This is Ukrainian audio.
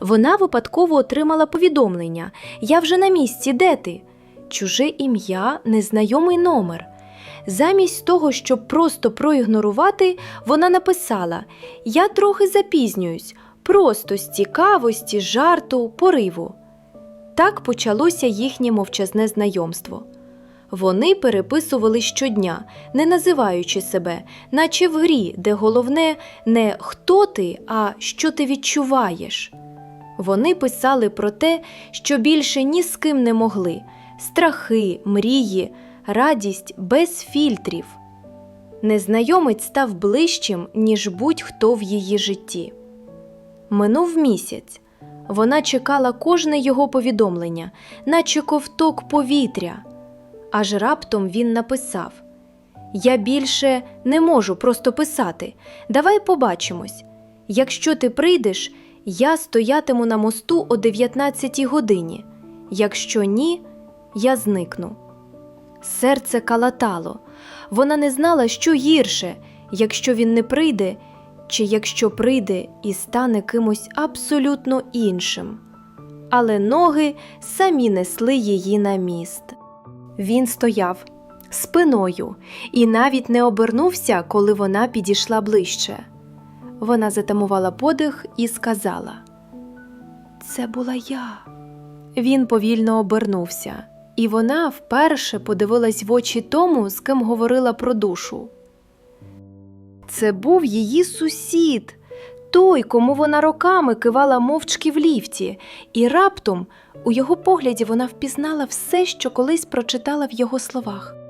Вона випадково отримала повідомлення Я вже на місці, де ти? Чуже ім'я, незнайомий номер. Замість того, щоб просто проігнорувати, вона написала Я трохи запізнююсь, просто з цікавості, жарту, пориву. Так почалося їхнє мовчазне знайомство. Вони переписували щодня, не називаючи себе, наче в грі, де головне не хто ти, а що ти відчуваєш. Вони писали про те, що більше ні з ким не могли страхи, мрії, радість без фільтрів. Незнайомець став ближчим, ніж будь-хто в її житті. Минув місяць. Вона чекала кожне його повідомлення, наче ковток повітря. Аж раптом він написав: Я більше не можу просто писати. Давай побачимось. Якщо ти прийдеш, я стоятиму на мосту о 19 годині. Якщо ні, я зникну. Серце калатало. Вона не знала, що гірше, якщо він не прийде, чи якщо прийде і стане кимось абсолютно іншим. Але ноги самі несли її на міст. Він стояв спиною і навіть не обернувся, коли вона підійшла ближче. Вона затамувала подих і сказала: Це була я. Він повільно обернувся, і вона вперше подивилась в очі тому, з ким говорила про душу. Це був її сусід, той, кому вона роками кивала мовчки в ліфті, і раптом у його погляді вона впізнала все, що колись прочитала в його словах.